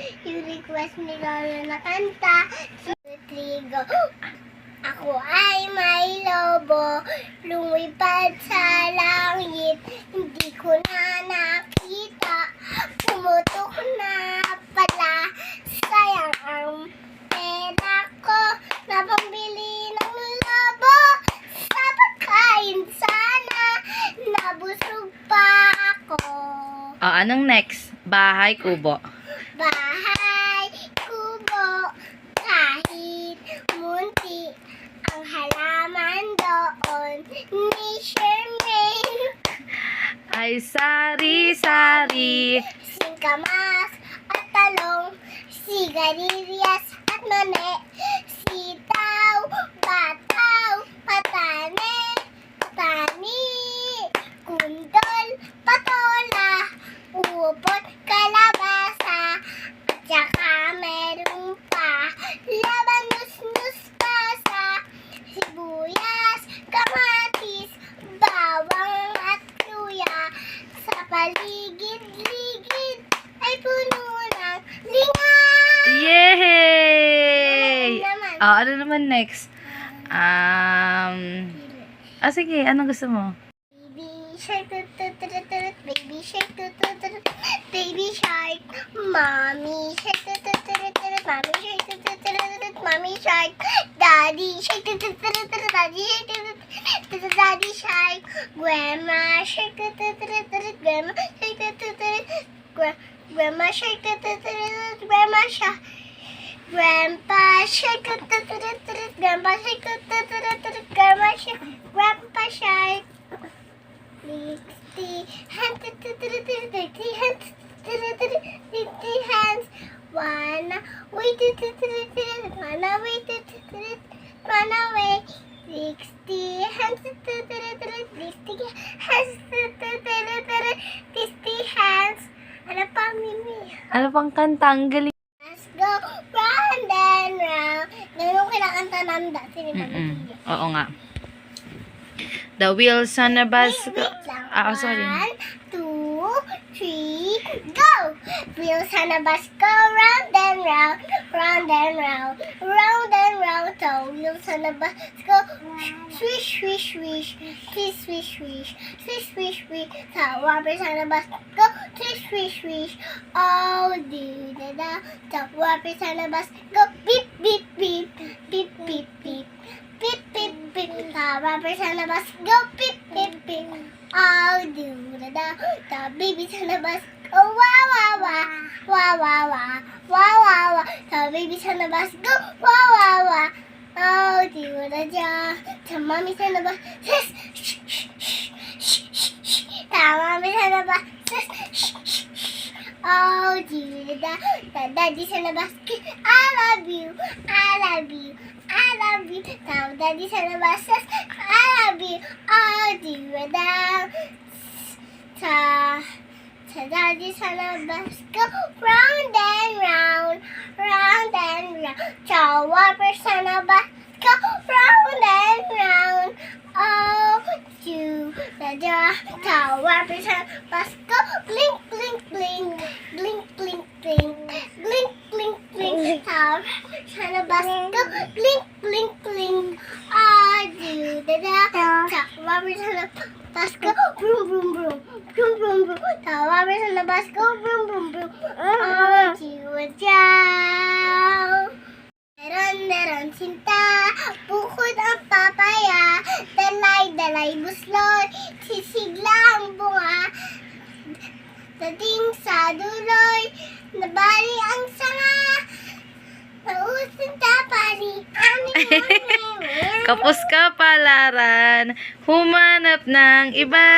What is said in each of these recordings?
yung request ni Lola na kanta. Si Trigo. Ako ay may lobo, lumipad sa langit, hindi ko na nakita, pumutok na pala, sayang ang pera ko, na pambili ng lobo, sa pagkain sana, nabusog pa ako. Oh, anong next? Bahay, kubo. Bahay, kubo, kahit munti ang halaman doon ni Shermaine. Ay, sari-sari. Singkamas at talong, sigarilyas at mani, ligid, ligid, ay puno ng! Yay! Oh, ano naman next? Um, ah, sige, anong gusto mo? Baby shark, baby shark, baby shark, mommy shark, mommy shark, mommy shark, daddy shark, daddy shark, daddy shark, grandma shark, grandma shark, Gra- Grandma Shark. Grandma shake, Grandpa Shark. Grandpa Shark. Grandma shake, Grandpa shake, Nixie hands. Nixie hands. Nixie hands. Run away. Run away. Run away. Nixie hands. Nixie hands. Ano pang kanta? Ang galing. Let's go round and round. Ganun kinakanta namin dati ni Mama Mm-mm. Tia. Oo nga. The wheels on a bus. Wait, wait lang. Ah, oh, sorry. One, two, three, go! Wheels on a bus go round and round, round and round, round and round. So wheels on a bus go swish, swish, swish, swish, swish, swish, swish, swish, swish. So whoppers on a bus go swish, swish, swish. Oh, do da da. So whoppers on a bus go beep, beep, beep, beep, beep, beep. Beep, beep, beep. The rubbers on the bus go beep, Pepe. I'll do the da da baby's on the bus. Oh wah wah, wah wah wah. The baby's on the bus. Go wah. I'll do the da. The mommy's on the bus. Shh shh shh shh shh shh. The mommy's on the bus. shh Shh shh. Oh dear, the, the daddy's the basket. I love you. I love you. I love you. Now daddy's the. Daddy's on the bus go round and round, round and round. Ta whoppers on the bus go round and round. Oh, do the whoppers on the bus go blink, blink, blink, blink, blink, blink, blink, blink, blink. Ta whoppers on the bus go blink, blink, blink. Ah, do the whoppers on the bus go vroom, vroom, vroom, vroom, vroom, vroom. Ta whoppers on the bus go vroom, vroom, vroom. Oh, do the da. Meron, meron sinta, bukod ang papaya, dalay, dalay busloy, sisigla ang bunga, dating sa duloy, nabali ang sanga, nausin tapari, ani, ani, Kapos ka palaran. Humanap ng iba.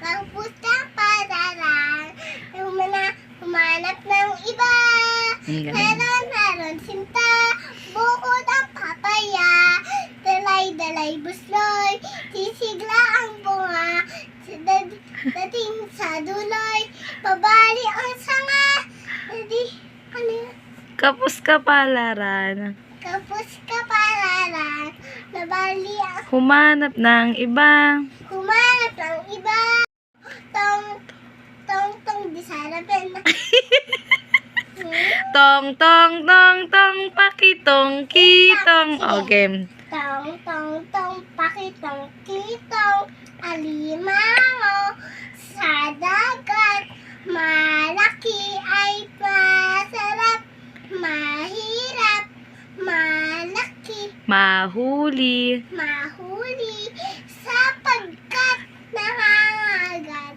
Pagpus ng padaran, humana, humanap ng iba. Meron, meron sinta, bukod ang papaya, dalay-dalay busloy, sisigla ang bunga, dating sa duloy, pabali ang sanga, dadi, ano yun? Kapos ka palaran. Kapos ka pararan, nabali ang Humanap ng iba. humanap ng iba. Tong, tong, tong, di sana pen. Hmm? Tong, tong, tong, tong, pakitong, kitong. O, game. Tong, tong, tong, pakitong, kitong, alimango sa dagat. Malaki ay masarap, malaki, Mahuli. mahuli, sapagkat nangangagat.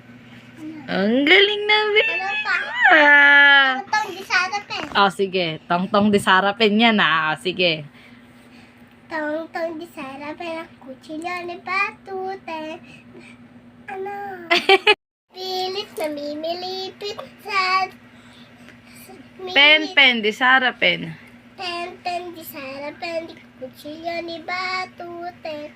Ang galing na, Ano pa? Ah. Ano tong disarapin? Oh, sige. Tong-tong disarapin yan, ah. Oh, sige. Tong tong di sarapin ang kutsilyo ni Patute. Ano? Pilit na mimilipit sa... Pen, pen, disarapin. Pen, pen, di sarapin di kutsilyo ni Batute.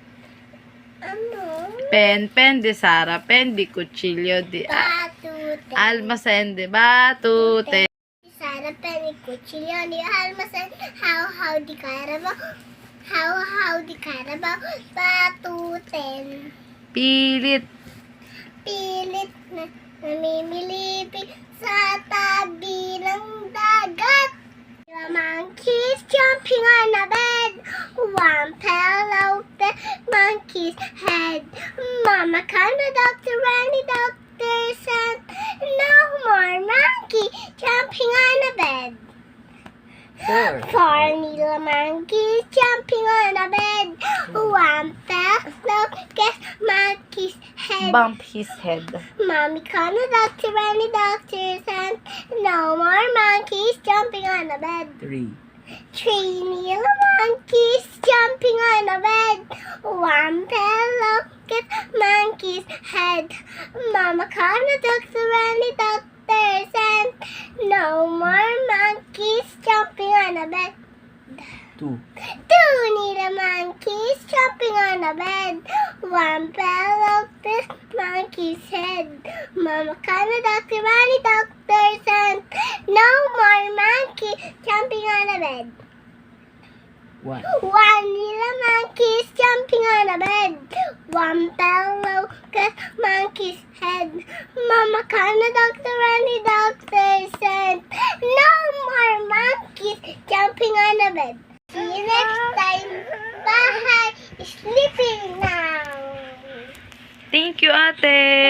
Ano? Pen, pen, disarapin, di kutsilyo, di... Ah. Batute. Almasen, di batute. Di sarapin ni kutsilyo ni Almasen. How, how di karabaw. How, how di karabaw. Batuten. Pilit. pilit na namimilipit sa tabi jumping on a bed. Four. Four little monkeys jumping on a bed. One fell, get monkey's head. Bump his head. Mommy called the doctor and the doctor said, No more monkeys jumping on the bed. Three. Three little monkeys jumping on the bed. One pillow gets monkey's head. Mama called the doctor and the doctor Sibali Doctor said, no more monkey jumping on the bed. What? One little monkey is jumping on the bed. One pillow cut monkey's head. Mama called the doctor and the doctor said, no more monkeys jumping on the bed. See you next time. Bye. Sleeping now. Thank you, ate.